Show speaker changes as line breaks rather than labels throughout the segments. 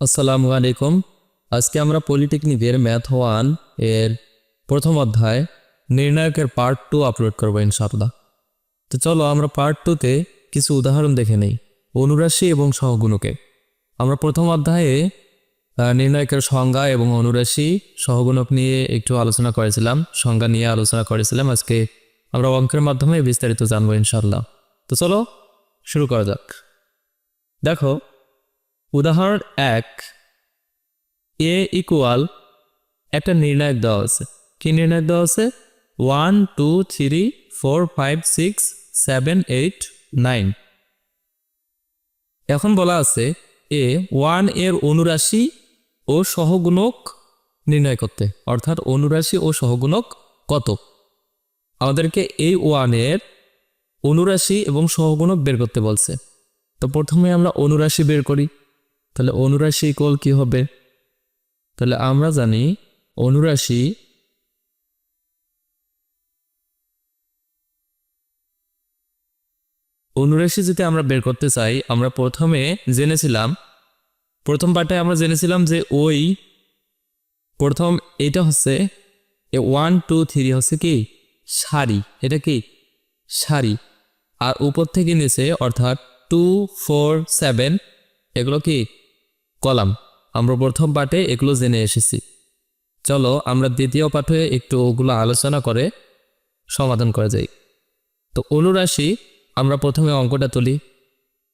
আসসালামু আলাইকুম। আজকে আমরা পলিটেকনিকের ম্যাথ ওয়ানের প্রথম অধ্যায় নির্ণায়কের পার্ট টু আপলোড করব ইনশাআল্লাহ। তো চলো আমরা পার্ট টুতে কিছু উদাহরণ দেখে নেই, অনুরাশি এবং সহগুণকে। আমরা প্রথম অধ্যায়ে নির্ণায়কের সংজ্ঞা এবং অনুরাশি সহগুণক নিয়ে একটু আলোচনা করেছিলাম, সংজ্ঞা নিয়ে আলোচনা করেছিলাম। আজকে আমরা অঙ্কের মাধ্যমে বিস্তারিত জানব ইনশাআল্লাহ। তো চলো শুরু করা যাক। দেখো উদাহরণ এক, এ ইকুয়াল একটা নির্ণায়ক দেওয়া আছে। কি নির্ণায়ক দেওয়া আছে? One, two, three, four, five, six, seven, eight, nine. এখন বলা আছে এ ওয়ানের অনুরাশি ও সহগুণক নির্ণয় করতে। অর্থাৎ অনুরাশি ও সহগুণক কত? আমাদেরকে এই ওয়ানের অনুরাশি এবং সহগুণক বের করতে বলছে। তো প্রথমে আমরা অনুরাশি বের করি। তাহলে অনুরাশি ইকুয়াল কি হবে? তাহলে আমরা জানি অনুরাশি অনুরাশি যদি আমরা বের করতে চাই, আমরা প্রথমে জেনেছিলাম, প্রথম পার্টে আমরা জেনেছিলাম যে ওই প্রথম এটা হচ্ছে এ ওয়ান টু থ্রি হচ্ছে কি? সারি। এটা কি? সারি। আর উপর থেকে নিচে অর্থাৎ টু ফোর সেভেন এগুলো কি? কলাম, আমরা প্রথম পাঠে এগুলো জেনে এসেছি। চলো আমরা দ্বিতীয় পাঠে একটু ওগুলো আলোচনা করে সমাধান করা যাই। তো অনুরাশি, আমরা প্রথমে অঙ্কটা তুলি।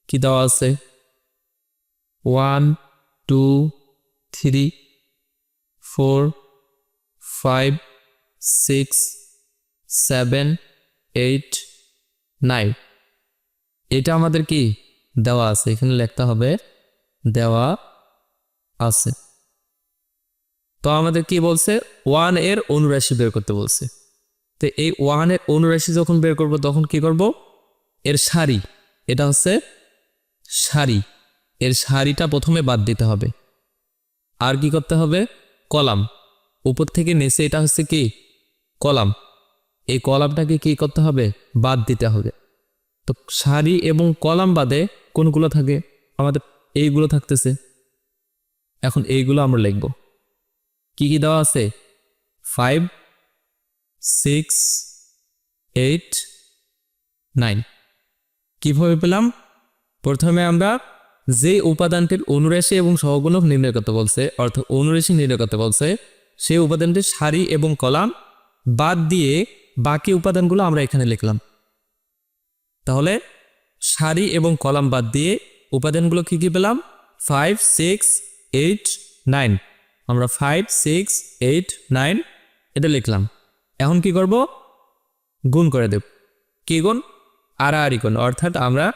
কি দেওয়া আছে? One, two, three, four, five, six, seven, eight, nine. এটা আমাদের কি? দেওয়া আছে, এখানে লিখতে হবে দেওয়া আছে। তো আমাদের কি বলছে? ওয়ানের অনুরাশি বের করতে বলছে। তো এই ওয়ানের অনুরাশি যখন বের করব, তখন কি করব? এর সারি। এটা হচ্ছে সারি। এর সারিটা প্রথমে বাদ দিতে হবে। আর কি করতে হবে? কলাম। উপর থেকে নিচে এটা হচ্ছে কি? কলাম। এই কলামটাকে কি করতে হবে? বাদ দিতে হবে। তো সারি এবং কলাম বাদে কোনগুলো থাকে? আমাদের এইগুলো থাকতেছে। এখন এইগুলো আমরা লিখব। কি কি দেওয়া আছে? ফাইভ সিক্স এইট নাইন কীভাবে পেলাম? প্রথমে আমরা যে উপাদানটির অনুরাশি এবং সহগুণক নির্ণয় করতে বলছে, অর্থাৎ অনুরাশি নির্ণয় করতে বলছে, সেই উপাদানটির সারি এবং কলাম বাদ দিয়ে বাকি উপাদানগুলো আমরা এখানে লিখলাম। তাহলে সারি এবং কলাম বাদ দিয়ে উপাদানগুলো কী কী পেলাম? ফাইভ সিক্স এইট নাইন আমরা ফাইভ সিক্স এইট নাইন এটা লিখলাম। এখন কি করব? গুণ করে দেব। কি গুণ? আর আড়াআড়ি গুণ। অর্থাৎ আমরা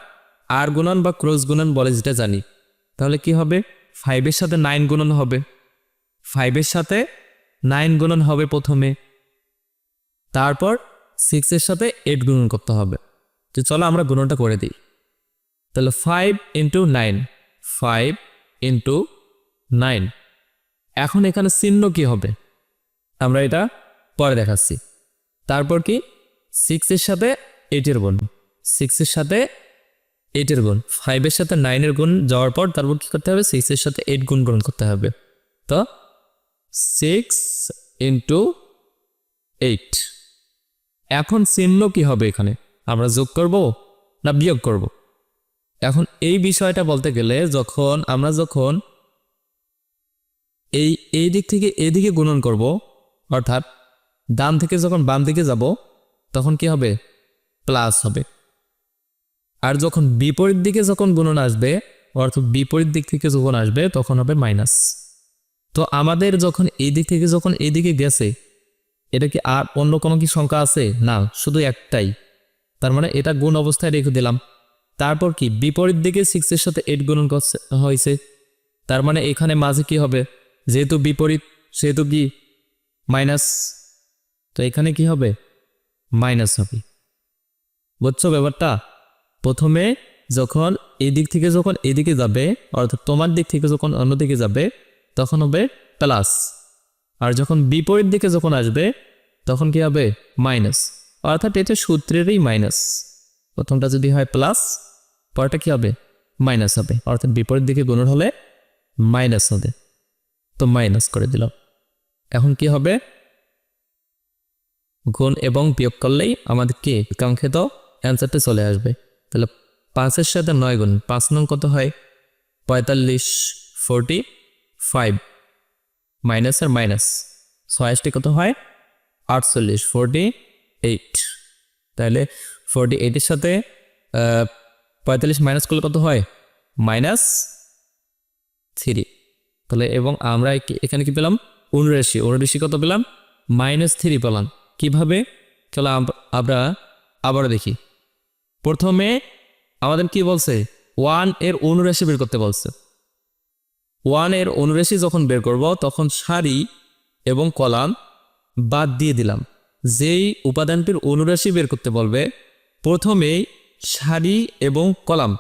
আর গুণন বা ক্রস গুণন বলে যেটা জানি। তাহলে কি হবে? ফাইভের সাথে নাইন গুণন হবে। ফাইভের সাথে নাইন গুণন হবে প্রথমে। তারপর সিক্সের সাথে এইট গুণন করতে হবে। তো চলো আমরা গুণনটা করে দিই। তাহলে five into nine five into nine. এখন এখানে চিহ্ন কি হবে? আমরা এটা পরে দেখাচ্ছি। তারপর কি? সিক্সের সাথে এইটের গুণ। সিক্সের সাথে এইটের গুণ। ফাইভের সাথে নাইনের গুণ যাওয়ার পর তারপর কী করতে হবে? সিক্সের সাথে এইট গুণ গুণ করতে হবে। তো সিক্স ইন্টু এইট এখন চিহ্ন কি হবে এখানে? আমরা যোগ করব না বিয়োগ করব? এখন এই বিষয়টা বলতে গেলে যখন আমরা যখন এই এই দিক থেকে এদিকে গুণন করব। অর্থাৎ ডান থেকে যখন বাম দিকে যাব, তখন কি হবে? প্লাস হবে। আর যখন বিপরীত দিকে যখন গুণন আসবে, অর্থাৎ বিপরীত দিক থেকে যখন আসবে, তখন হবে মাইনাস। তো আমাদের যখন এই দিক থেকে যখন এইদিকে গেছে, এটা কি আর অন্য কোনো কি সংখ্যা আছে? না, শুধু একটাই। তার মানে এটা গুণ অবস্থায় রেখে দিলাম। তারপর কি? বিপরীত দিকে সিক্সের সাথে এইট গুণন করছে- হয়েছে। তার মানে এখানে মাঝে কি হবে? যেহেতু বিপরীত, সেহেতু কি? মাইনাস। তো এখানে কি হবে? মাইনাস হবে। বুঝছ ব্যাপারটা? প্রথমে যখন এই দিক থেকে যখন এদিকে যাবে, অর্থাৎ তোমার দিক থেকে যখন অন্যদিকে যাবে, তখন হবে প্লাস। আর যখন বিপরীত দিকে যখন আসবে, তখন কি হবে? মাইনাস। অর্থাৎ এটা সূত্রেরই মাইনাস। প্রথমটা যদি হয় প্লাস পরটা কি হবে? মাইনাস হবে। অর্থাৎ বিপরীত দিকে গুণন হলে মাইনাস হবে। তো মাইনাস করে দিলাম। এখন কি হবে? গুণ এবং বিয়োগ করলেই আমাদের কি কাঙ্ক্ষিত অ্যান্সারটা চলে আসবে। তাহলে পাঁচের সাথে নয় গুণ, পাঁচ নং কত হয়? পঁয়তাল্লিশ, ফোরটি, ফাইভ। মাইনাস আর মাইনাস। ছয়াশটি কত হয়? আটচল্লিশ, ফোরটি, এইট। তাহলে ফোরটি, এইটের সাথে পঁয়তাল্লিশ মাইনাস করলে কত হয়? Minus three. তাহলে এবং আমরা এখানে কি পেলাম? উনরাশি উনরাশি কত পেলাম? মাইনাস থ্রি পেলাম। কীভাবে? চলো আমরা আবার দেখি। প্রথমে আমাদের কি বলছে? ওয়ানের অনুরাশি বের করতে বলছে। ওয়ানের অনুরাশি যখন বের করব, তখন সারি এবং কলাম বাদ দিয়ে দিলাম। যেই উপাদানটির অনুরাশি বের করতে বলবে, প্রথমেই সারি এবং কলাম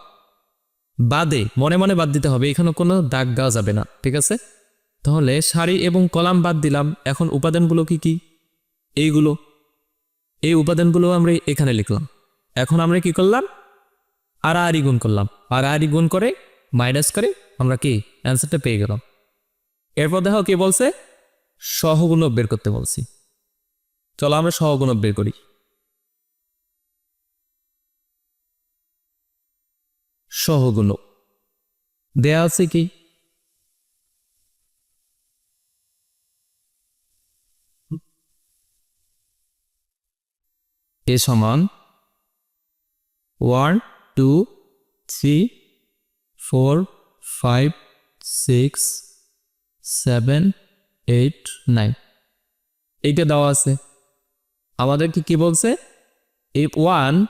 বাদে, মনে মনে বাদ দিতে হবে, এখানে কোনো দাগ দেওয়া যাবে না, ঠিক আছে? তাহলে সারি এবং কলাম বাদ দিলাম, এখন উপাদানগুলো কি কি? এইগুলো। এই উপাদানগুলো আমরা এখানে লিখলাম। এখন আমরা কি করলাম? আর আরি গুণ করলাম। আর আরি গুণ করে মাইনাস করে আমরা কি? অ্যান্সারটা পেয়ে গেলাম। এরপর দেখো কি বলছে? সহগুণ বের করতে বলছি। চলো আমরা সহগুণ বের করি। সহগুণ। দেয়া আছে কি? এ সমান one, two, three, four, five, six, seven, eight, nine. এইটা দেওয়া আছে। আমাদেরকে কি বলছে? এই ওয়ান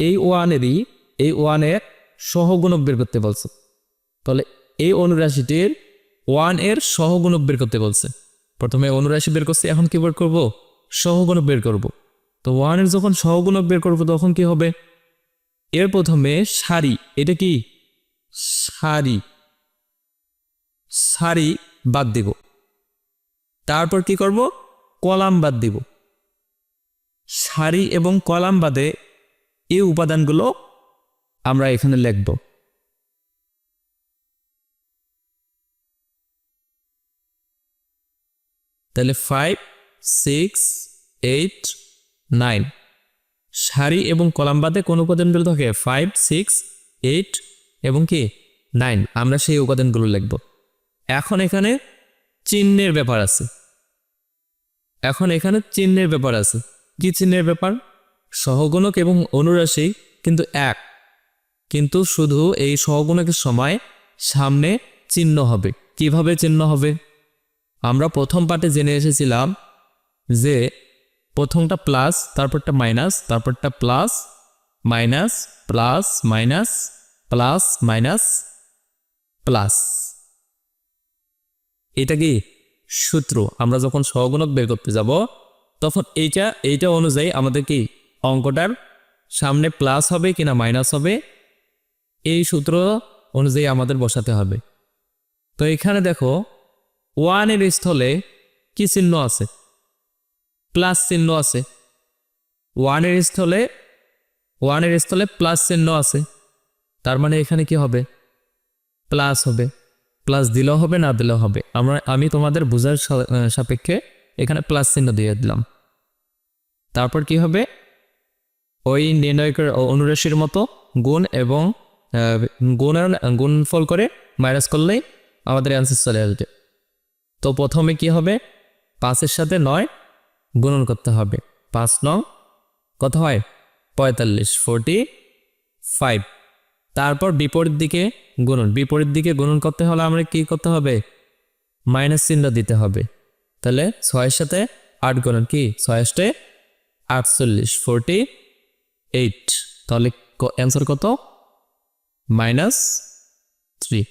এই ওয়ানেরই, এই ওয়ানের সহগুণক বের করতে বলছে। তাহলে এই অনুরাশিটির ওয়ানের সহগুণক বের করতে বলছে। প্রথমে অনুরাশি বের করছি, এখন কি বের করব? সহগুণক বের করব। তো ওয়ানের যখন সহগুণক বের করব, তখন কি হবে? এর প্রথমে সারি, এটা কি? সারি। সারি বাদ দিব। তারপর কি করব? কলাম বাদ দিব। সারি এবং কলাম বাদে এই উপাদানগুলো আমরা এখানে লিখব। তাহলে ফাইভ সিক্স এইট নাইন সারি এবং কলাম বাদে কোন উপাদানগুলো থাকে? ফাইভ সিক্স এইট এবং কি? নাইন আমরা সেই উপাদানগুলো লিখব। এখন এখানে চিহ্নের ব্যাপার আছে। এখন এখানে চিহ্নের ব্যাপার আছে। কি চিহ্নের ব্যাপার? সহগুণক এবং অনুরাশি কিন্তু এক। কিন্তু শুধু এই সহগুণকের সময় সামনে চিহ্ন হবে। কীভাবে চিহ্ন হবে? আমরা প্রথম পার্টে জেনে এসেছিলাম যে প্রথমটা প্লাস, তারপরটা মাইনাস, তারপরটা plus, minus plus minus plus minus, plus. এটা কি সূত্র? আমরা যখন সহগুণক বের করতে যাব, তখন এইটা এইটা অনুযায়ী আমাদের কি অঙ্কটার সামনে প্লাস হবে কিনা মাইনাস হবে, এই সূত্র অনুযায়ী আমাদের বসাতে হবে। তো এখানে দেখো ওয়ানের স্থলে কি চিহ্ন আছে? প্লাস চিহ্ন আছে। ওয়ানের স্থলে ওয়ানের স্থলে প্লাস চিহ্ন আছে। তার মানে এখানে কি হবে? প্লাস হবে। প্লাস দিলেও হবে, না দিলেও হবে। আমরা, আমি তোমাদের বোঝার সাপেক্ষে এখানে প্লাস চিহ্ন দিয়ে দিলাম। তারপর কি হবে? ওই নির্ণয়কের অনুরাশির মতো গুণ এবং গুণের গুণফল করে মাইনাস করলেই আমাদের অ্যান্সার চলে আসবে। তো প্রথমে কি হবে? পাঁচের সাথে নয় গুণন করতে হবে। পাঁচ নং কত হয়? পঁয়তাল্লিশ ফোরটি ফাইভ তারপর বিপরীত দিকে গুণন। বিপরীত দিকে গুণন করতে হলে আমরা কি করতে হবে? মাইনাস চিহ্ন দিতে হবে। তাহলে ছয়ের সাথে আট গুণন কি? ছয়াশটে আটচল্লিশ ফোরটি এইট তাহলে অ্যান্সার কত? মাইনাস থ্রি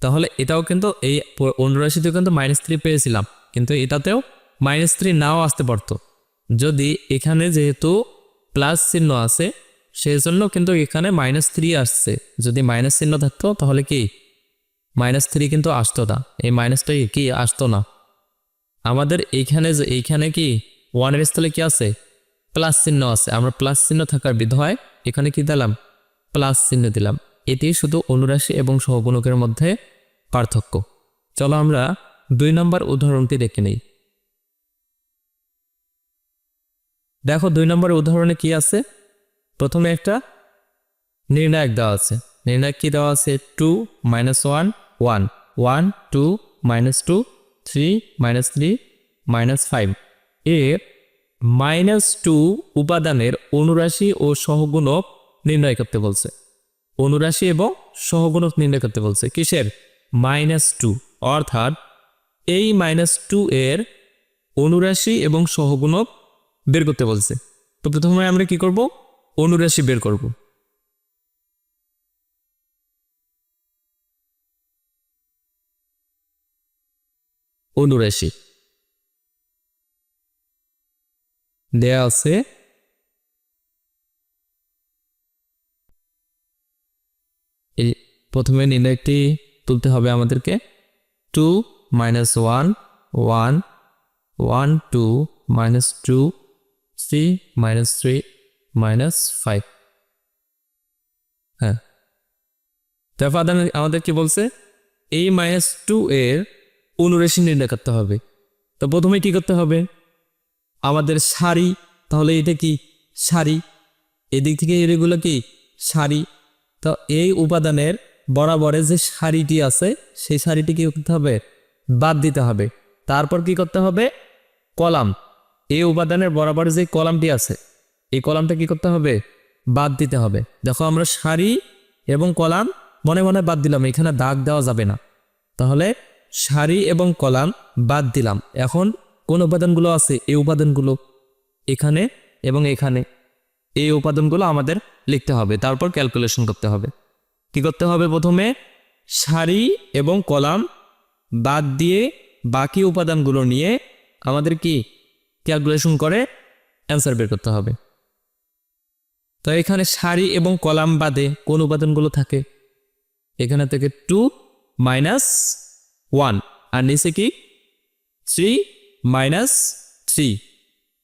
তাহলে এটাও কিন্তু এই অনুরাশিতেও কিন্তু মাইনাস থ্রি পেয়েছিলাম। কিন্তু এটাতেও মাইনাস থ্রি নাও আসতে পারতো। যদি এখানে যেহেতু প্লাস চিহ্ন আছে সেই জন্য কিন্তু এখানে মাইনাস থ্রি আসছে। যদি মাইনাস চিহ্ন থাকতো, তাহলে কি? মাইনাস থ্রি কিন্তু আসতো না। এই মাইনাসটা কি? আসতো না। আমাদের এইখানে যে, এইখানে কি? ওয়ানের স্থলে কি আছে? প্লাস চিহ্ন আছে। আমরা প্লাস চিহ্ন থাকার বিধয় এখানে কি দিলাম? প্লাস চিহ্ন দিলাম। এটি শুধু অনুরাশি এবং সহগুণকের মধ্যে পার্থক্য। চলো আমরা দুই নম্বর উদাহরণটি দেখে নেই। দেখো, দুই নম্বর উদাহরণে কি আছে? প্রথমে একটা নির্ণায়ক দেওয়া আছে। নির্ণায়ক কি দেওয়া আছে? Two minus one one one two minus two three minus three minus five A minus two উপাদানের অনুরাশি ও সহগুণক নির্ণয় করতে বলছে। অনুরাশি এবং সহগুণক নির্ণয় করতে বলছে। কিসের? Minus two. অর্থাৎ এই মাইনাস টু এর অনুরাশি এবং সহগুণক বের করতে বলছে। তো প্রথমে আমরা কি করব? অনুরাশি বের করব। অনুরাশি। দেয়া আছে। প্রথমে নির্ণয়টি তুলতে হবে আমাদেরকে। Two minus one one one two minus two three minus three minus five হ্যাঁ। তারপর আমাদের- কি বলছে? এই মাইনাস টু এর অনুরেশন নির্ণয় করতে হবে। তো প্রথমে কি করতে হবে? আমাদের শাড়ি, তাহলে এটা কি শাড়ি? এদিক থেকে এগুলো কি শাড়ি? তো এই উপাদানের বরাবরে যে শাড়িটি আছে, সেই শাড়িটি কি করতে হবে? বাদ দিতে হবে। তারপর কি করতে হবে? কলাম। এই উপাদানের বরাবর যে কলামটি আছে, এই কলামটা কি করতে হবে? বাদ দিতে হবে। দেখো আমরা শাড়ি এবং কলাম মনে মনে বাদ দিলাম, এখানে দাগ দেওয়া যাবে না। তাহলে শাড়ি এবং কলাম বাদ দিলাম। এখন কোন উপাদানগুলো আছে? এই উপাদানগুলো এখানে এবং এখানে। এই উপাদানগুলো আমাদের লিখতে হবে। তারপর ক্যালকুলেশন করতে হবে। কি করতে হবে প্রথমে? সারি এবং কলাম বাদ দিয়ে বাকি উপাদানগুলো নিয়ে আমাদের কি? ক্যালকুলেশন করে অ্যান্সার বের করতে হবে। তো এখানে সারি এবং কলাম বাদে কোন উপাদানগুলো থাকে? এখানে থেকে টু মাইনাস ওয়ান আর নিচে কি? Three minus three.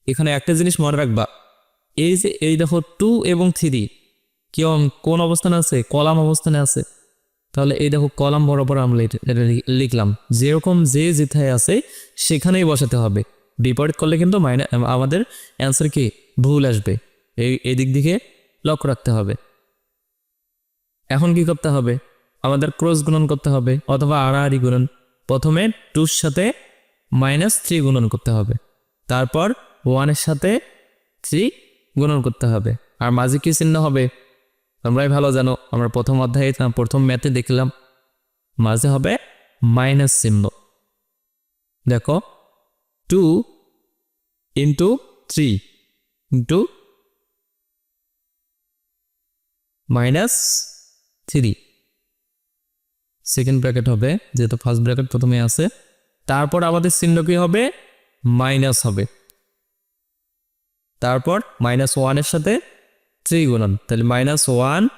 এখানে একটা জিনিস মনে রাখবা, এই যে এই দেখো টু এবং থ্রি কেমন কোন অবস্থানে আছে? কলাম অবস্থানে আছে। তাহলে এই দেখো কলাম বরাবর আমরা এটা- লিখলাম। যেরকম যে যেথায় আছে, সেখানেই বসাতে হবে। বিপরীত করলে কিন্তু মাইনা, আমাদের অ্যান্সার কি? ভুল আসবে। এই এই দিক দিকে লক্ষ্য রাখতে হবে। এখন কি করতে হবে? আমাদের ক্রস গুণন করতে হবে, অথবা আড়াআড়ি গুণন। প্রথমে টুর সাথে মাইনাস থ্রি গুণন করতে হবে। তারপর ওয়ানের সাথে থ্রি গুণন করতে হবে। আর মাঝে কি চিহ্ন হবে? তোমরাই ভালো জানো, আমরা প্রথম অধ্যায়ে প্রথম ম্যাথে দেখলাম মাঝে হবে মাইনাস চিহ্ন। দেখো two into three into minus three second bracket হবে, যেহেতু ফার্স্ট ব্র্যাকেট প্রথমে আছে। তারপর আমাদের চিহ্ন কি হবে? মাইনাস হবে। তারপর মাইনাস ওয়ানের সাথে থ্রি গুণন তাহলে minus one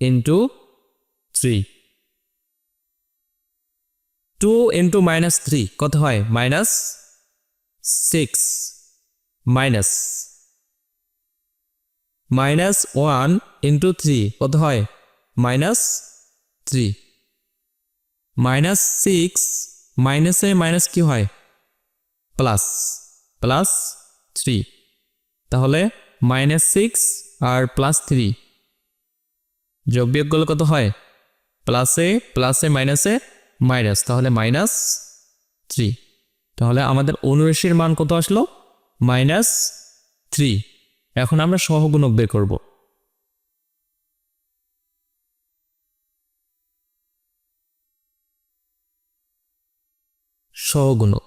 into three. Two into minus three, কত হয়? Minus six. Minus. Minus one into three, কত হয়? Minus three. মাইনাস সিক্স মাইনাসে মাইনাস কি হয়? Plus plus three. তাহলে মাইনাস সিক্স আর প্লাস থ্রি। যোগ বিয়োগগুলো কত হয়? প্লাসে প্লাসে, মাইনাসে মাইনাস। তাহলে মাইনাস থ্রি। তাহলে আমাদের অনুরাশির মান কত আসলো? Minus three. এখন আমরা সহগুণক বের করব। সহগুণক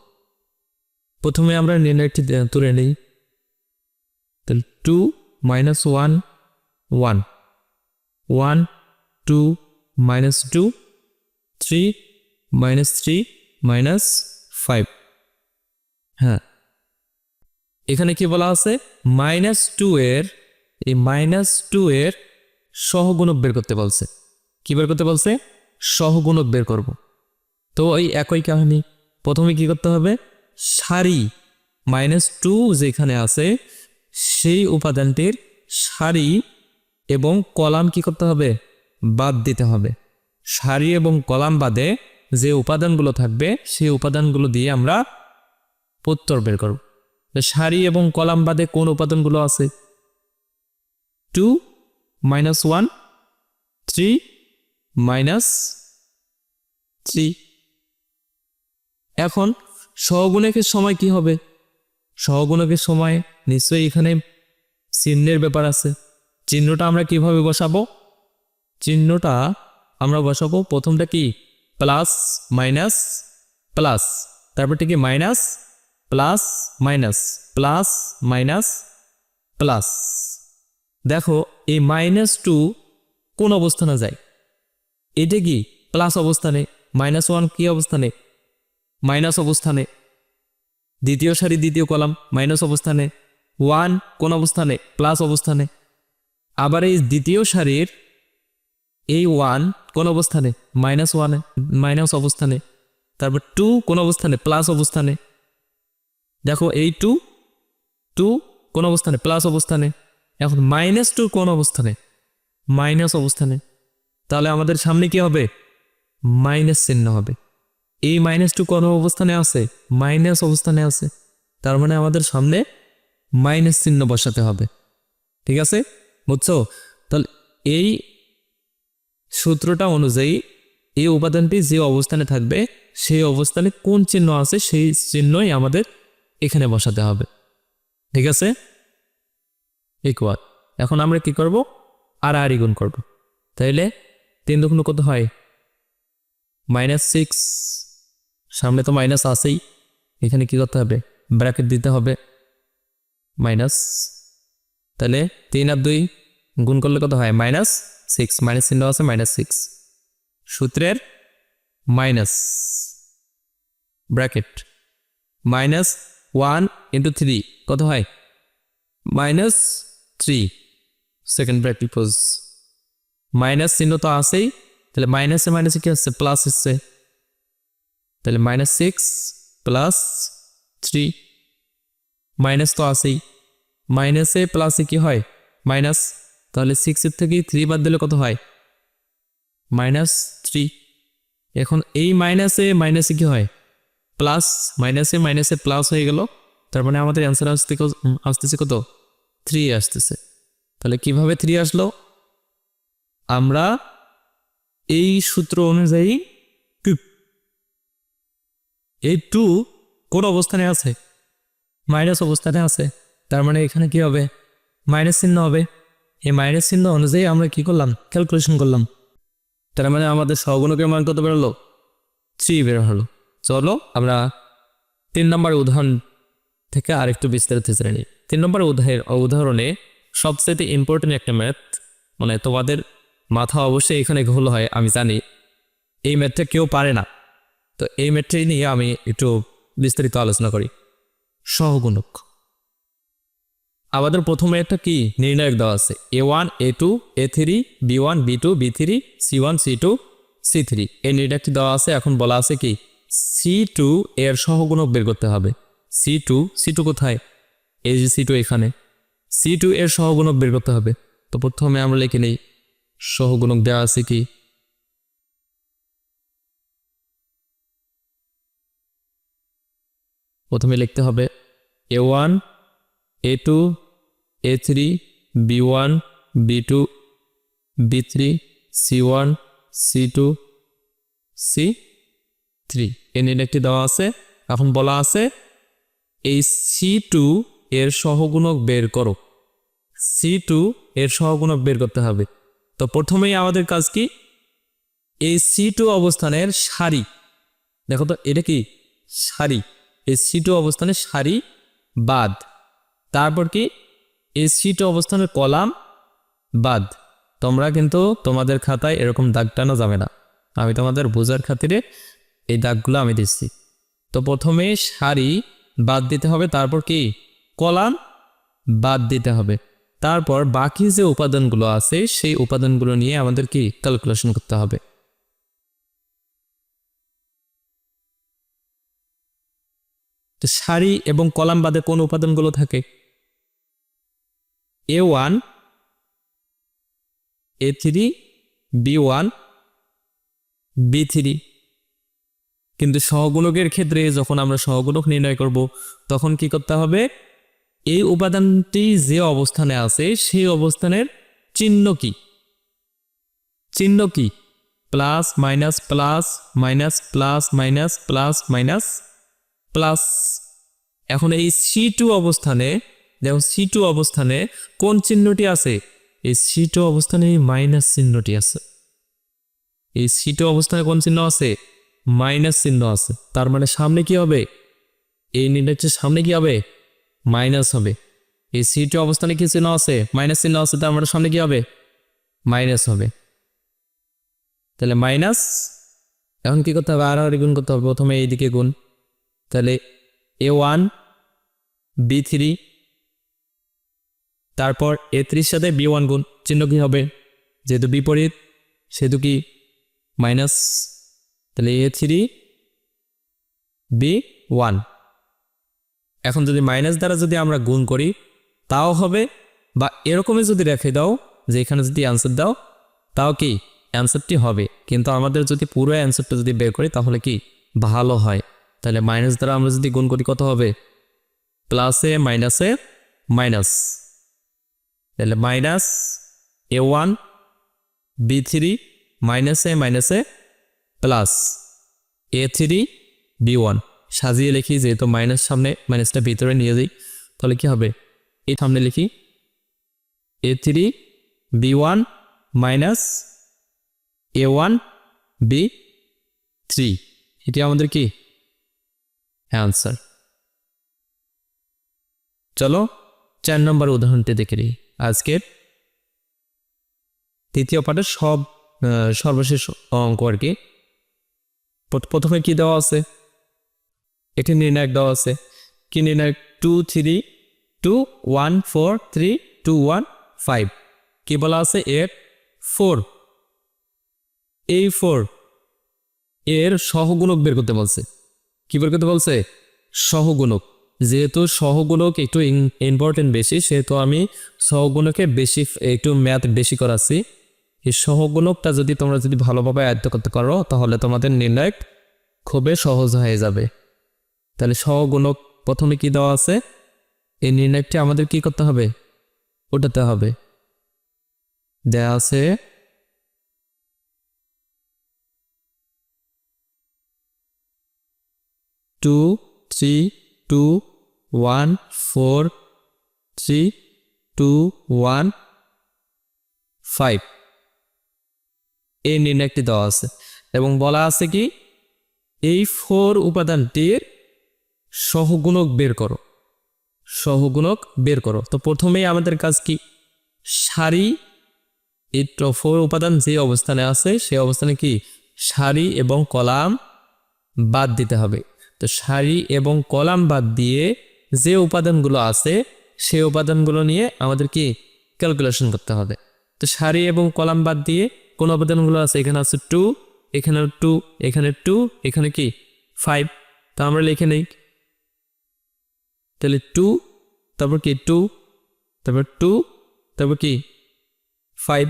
প্রথমে আমরা নির্ণয়টি তুলে নিই। তাহলে two minus one one one two minus two three minus three minus five হ্যাঁ। এখানে কি বলা আছে? মাইনাস টু এর, এই মাইনাস টু এর সহগুণক বের করতে বলছে। কি বের করতে বলছে? সহগুণক বের করব। তো ওই একই কাহিনী। প্রথমে কি করতে হবে? সারি মাইনাস টু যেখানে আছে, সেই উপাদানটির সারি এবং কলাম কি করতে হবে? বাদ দিতে হবে। সারি এবং কলাম বাদে যে উপাদানগুলো থাকবে, সেই উপাদানগুলো দিয়ে আমরা উত্তর বের করব। সারি এবং কলাম বাদে কোন উপাদানগুলো আছে? Two minus one three minus three এখন সহগুণকের সময় কি হবে? সহগুণকের সময় নিশ্চয়ই এখানে চিহ্নের ব্যাপার আছে। চিহ্নটা আমরা কীভাবে বসাবো? চিহ্নটা আমরা বসাবো প্রথমটা কি? Plus, minus, plus. তারপরটা কি? Minus, plus minus. Plus minus, plus. দেখো, এই মাইনাস টু কোন অবস্থানে যায়? এটা কি? প্লাস অবস্থানে। মাইনাস ওয়ান কি অবস্থানে? মাইনাস অবস্থানে। দ্বিতীয় সারি, দ্বিতীয় কলাম, মাইনাস অবস্থানে। ওয়ান কোন অবস্থানে, প্লাস অবস্থানে। আবার এই দ্বিতীয় সারির এই ওয়ান কোন অবস্থানে, মাইনাস ওয়ানে, মাইনাস অবস্থানে। তারপর টু কোন অবস্থানে, প্লাস অবস্থানে। দেখো এই টু টু কোন অবস্থানে, প্লাস অবস্থানে। এখন মাইনাস টু কোন অবস্থানে, মাইনাস অবস্থানে। তাহলে আমাদের সামনে কি হবে? মাইনাস চিহ্ন হবে। এই মাইনাস টু কোন অবস্থানে আছে? মাইনাস অবস্থানে আছে। তার মানে আমাদের সামনে মাইনাস চিহ্ন বসাতে হবে। ঠিক আছে? বুঝছ? তাহলে এই সূত্রটা অনুযায়ী এই উপাদানটি যে অবস্থানে থাকবে, সেই অবস্থানে কোন চিহ্ন আছে, সেই চিহ্নই আমাদের এখানে বসাতে হবে। ঠিক আছে? ইকুয়াল এখন আমরা কি করব? আর আর গুণ করব। তাইলে তিন দুগুণ কত হয়? মাইনাস সিক্স সামনে তো মাইনাস আছেই। এখানে কি করতে হবে? ব্র্যাকেট দিতে হবে। মাইনাস তাহলে তিন আর দুই গুণ করলে কত হয়? মাইনাস সিক্স মাইনাস চিহ্ন আছে মাইনাস সিক্স সূত্রের minus bracket minus one into three কত হয়? Minus three second bracket close minus চিহ্ন তো আছেই। তাহলে মাইনাসে মাইনাসে কি আসছে প্লাস এসছে তাহলে minus six plus three minus তো আছেই। মাইনাসে প্লাসে কি হয়? মাইনাস তাহলে সিক্সের থেকে থ্রি বাদ দিলে কত হয়? মাইনাস থ্রি এখন এই মাইনাসে মাইনাসে কি হয়? প্লাস মাইনাসে মাইনাসে প্লাস হয়ে গেল। তার মানে আমাদের অ্যান্সার আসতে আসতেছে কত? থ্রি আসতেছে। তাহলে কীভাবে থ্রি আসলো? আমরা এই সূত্র অনুযায়ী এই টু কোন অবস্থানে আছে? মাইনাস অবস্থানে আছে। তার মানে এখানে কি হবে? মাইনাস চিহ্ন হবে। এই মাইনাস চিহ্ন অনুযায়ী আমরা কি করলাম? ক্যালকুলেশন করলাম। তার মানে আমাদের সহগুণকের মান কত বেরোলো? থ্রি বের হলো। চলো আমরা তিন নম্বর উদাহরণ থেকে আরেকটু বিস্তারিত জেনে তিন নম্বর উদাহরণে সবচেয়ে ইম্পর্টেন্ট একটা ম্যাথ মানে তোমাদের মাথা অবশ্যই এখানে ঘোল হয়, আমি জানি। এই ম্যাথটা কেউ পারে না। তো এই ম্যাথটাই নিয়ে আমি একটু বিস্তারিত আলোচনা করি। সহগুণক। আমাদের প্রথমে একটা কি নির্ণায়ক দেওয়া আছে। A one A two A three B one B two B three C one C two C three এই নির্ণায়কটি দেওয়া আছে, এখন বলা আছে কি সি টু এর সহগুণক বের করতে হবে। সি টু সি টু কোথায়? এই যে সি টু এখানে। সি টু এর সহগুণক বের করতে হবে। তো প্রথমে আমরা লিখে নিই। সহগুণক দেওয়া আছে কি প্রথমে লিখতে হবে A one A two A three B one B two B three C one C two C three এই নির্ণয়টি দেওয়া আছে। এখন বলা আছে, এই সি টু এর সহগুণক বের করো। সি টু এর সহগুণক বের করতে হবে। তো প্রথমেই আমাদের কাজ কি? এই সি টু অবস্থানের সারি। দেখো তো, এটা কি? সারি। এই সি টু অবস্থানের সারি বাদ। তারপর কি? এই সি টু অবস্থানের কলাম বাদ। তোমরা কিন্তু তোমাদের খাতায় এরকম দাগ টানো যাবে না। আমি তোমাদের বোঝার খাতিরে এই দাগগুলো আমি দিচ্ছি। তো প্রথমে সারি বাদ দিতে হবে, তারপর কি? কলাম বাদ দিতে হবে। তারপর বাকি যে উপাদানগুলো আছে, সেই উপাদানগুলো নিয়ে আমাদের কি? ক্যালকুলেশন করতে হবে। তো সারি এবং কলাম বাদে কোন উপাদানগুলো থাকে? A one, A three, B one, B three. কিন্তু সহগুণকের ক্ষেত্রে যখন আমরা সহগুণক নির্ণয় করব, তখন কি করতে হবে? এই উপাদানটি যে অবস্থানে আছে, সেই অবস্থানের চিহ্ন কি? চিহ্ন কি? Plus, minus plus minus plus minus plus, minus plus এখন এই সি অবস্থানে, দেখো সি অবস্থানে কোন চিহ্নটি আছে? এই সি টু অবস্থানে এই মাইনাস চিহ্নটি আছে। এই সি অবস্থানে কোন চিহ্ন আছে? মাইনাস চিহ্ন আছে। তার মানে সামনে কি হবে? এই নির্ণয়ের সামনে কি হবে? মাইনাস হবে। এই সি টু অবস্থানে কি চিহ্ন আছে? মাইনাস চিহ্ন আছে, তার মানে সামনে কি হবে? মাইনাস হবে। তাহলে মাইনাস এখন কি করতে হবে? আর গুণ করতে হবে। প্রথমে এইদিকে গুণ। তাহলে এ ওয়ান বি থ্রি তারপর এ থ্রির সাথে বি ওয়ান গুণ চিহ্ন কি হবে? যেহেতু বিপরীত, সেহেতু কি? মাইনাস, তাহলে এ থ্রি বি ওয়ান এখন যদি মাইনাস দ্বারা যদি আমরা গুণ করি, তাও হবে, বা এরকমই যদি রেখে দাও, যে এখানে যদি অ্যান্সার দাও, তাও কি? অ্যান্সারটি হবে। কিন্তু আমাদের যদি পুরো অ্যান্সারটা যদি বের করি, তাহলে কি? ভালো হয়। তাহলে মাইনাস দ্বারা আমরা যদি গুণ করি কত হবে? প্লাসে মাইনাসে মাইনাস তাহলে minus A one B three মাইনাসে মাইনাসে plus A three B one সাজিয়ে লিখি, যেহেতু মাইনাস সামনে মাইনাসটা ভিতরে নিয়ে যাই, তাহলে কি হবে? এই সামনে লিখি। A three B one minus A one B three এটি আমাদের কি? অ্যান্সার চলো, চার নম্বর উদাহরণটি দেখে নিই। আজকের তৃতীয় পাঠের সব সর্বশেষ অঙ্ক আর কি। প্রথ- প্রথমে কি দেওয়া আছে? একটি নির্ণায়ক দেওয়া আছে। কি নির্ণায়ক? Two three two one four three two one five কি বলা আছে? এর ফোর এই ফোর এর সহগুণক বের করতে বলছে। কি বের করতে বলছে? সহগুণক। যেহেতু সহগুণক একটু ইম্পর্টেন্ট বেশি, সেহেতু আমি সহগুণকে বেশি, একটু ম্যাথ বেশি করাচ্ছি। এই সহগুণকটা যদি তোমরা যদি ভালোভাবে আয়ত্ত করতে পারো, তাহলে তোমাদের নির্ণয় খুবই সহজ হয়ে যাবে। তাহলে সহগুণক প্রথমে কি দেওয়া আছে? এই নির্ণয়টি আমাদের কি করতে হবে? ওটাতে হবে। দেওয়া আছে two three two one four three two one five এই নির্ণয়টি দেওয়া আছে। এবং বলা আছে কি? এই ফোর উপাদানটির সহগুণক বের করো। সহগুণক বের করো। তো প্রথমেই আমাদের কাজ কি? সারি, এই ফোর উপাদান যে অবস্থানে আছে সেই অবস্থানে কি? সারি এবং কলাম বাদ দিতে হবে। তো সারি এবং কলাম বাদ দিয়ে যে উপাদানগুলো আছে সেই উপাদানগুলো নিয়ে আমাদের কি ক্যালকুলেশন করতে হবে। তো সারি এবং কলাম বাদ দিয়ে কোন উপাদানগুলো আছে? এখানে আছে টু এখানে টু এখানে টু এখানে কি? ফাইভ তো আমরা লিখে নেই। তাহলে টু তারপর কি? টু তারপর টু তারপর কি? ফাইভ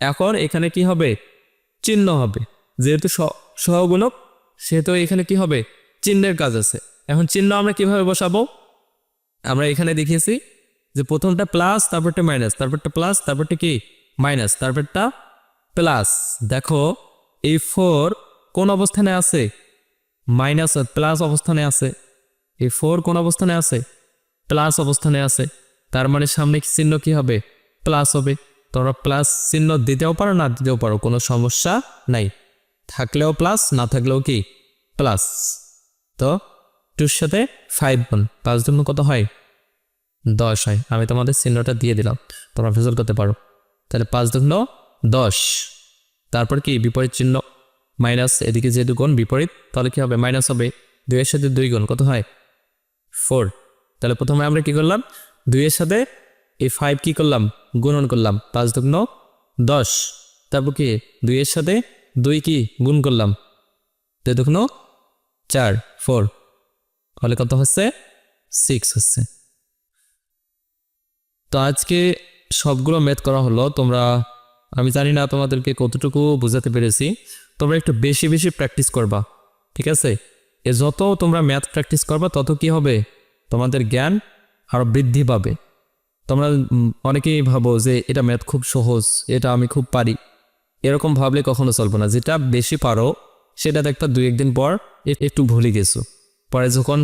এখন এখানে কি হবে? চিহ্ন হবে। যেহেতু সহগুণক, সেহেতু এখানে কি হবে? চিহ্নের কাজ আছে। এখন চিহ্ন আমরা কীভাবে বসাবো? আমরা এখানে দেখিয়েছি যে প্রথমটা প্লাস তারপরটা মাইনাস তারপরটা প্লাস তারপরটা কি? মাইনাস তারপরটা প্লাস দেখো, এই ফোর কোন অবস্থানে আছে? মাইনাস প্লাস অবস্থানে আছে। এই ফোর কোন অবস্থানে আছে? প্লাস অবস্থানে আছে। তার মানে সামনে চিহ্ন কি হবে? প্লাস হবে। তোমরা প্লাস চিহ্ন দিতেও পারো, না দিতেও পারো, কোনো সমস্যা নাই। থাকলেও প্লাস না থাকলেও কি? প্লাস তো? টুর সাথে ফাইভ গুণ। পাঁচ গুণ কত হয়? দশ হয়। আমি তোমাদের চিহ্নটা দিয়ে দিলাম। তোমরা ফেসল করতে পারো। তাহলে পাঁচ দুগুণ দশ। তারপর কি? বিপরীত চিহ্ন। মাইনাস এদিকে যেহেতু গুণ, বিপরীত, তাহলে কি হবে? মাইনাস হবে। দুইয়ের সাথে দুই গুণ, কত হয়? ফোর তাহলে প্রথমে আমরা কি করলাম? দুইয়ের সাথে এই ফাইভ কি করলাম? গুণন করলাম। পাঁচ দুগুণ দশ। তারপর কি? দুইয়ের সাথে দুই কি? গুণ করলাম। দুই দুগুণ চার ফোর তাহলে কত হচ্ছে? সিক্স হচ্ছে। তো আজকে সবগুলো ম্যাথ করা হলো, তোমরা, আমি জানি না তোমাদেরকে কতটুকু বোঝাতে পেরেছি, তোমরা একটু বেশি বেশি প্র্যাকটিস করবা, ঠিক আছে? এ যত তোমরা ম্যাথ প্র্যাকটিস করবা, তত কি হবে? তোমাদের জ্ঞান আরও বৃদ্ধি পাবে। তোমরা অনেকেই ভাবো যে এটা ম্যাথ খুব সহজ, এটা আমি খুব পারি। এরকম ভাবলে কখনো চলবে না। যেটা বেশি পারো সেটা দেখবা দুই একদিন পর একটু ভুলে গেছো। পরে যখন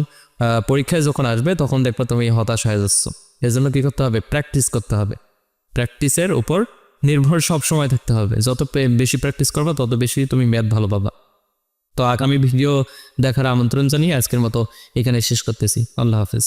পরীক্ষায় যখন আসবে, তখন দেখবা তুমি হতাশ হয়ে যাচ্ছ। এর জন্য কী করতে হবে? প্র্যাকটিস করতে হবে। প্র্যাকটিসের উপর নির্ভর সব সময় থাকতে হবে। যত বেশি প্র্যাকটিস করবা, তত বেশি তুমি ম্যাথ ভালো পাবা। তো আগামী ভিডিও দেখার আমন্ত্রণ জানিয়ে আজকের মতো এখানে শেষ করতেছি। আল্লাহ হাফিজ।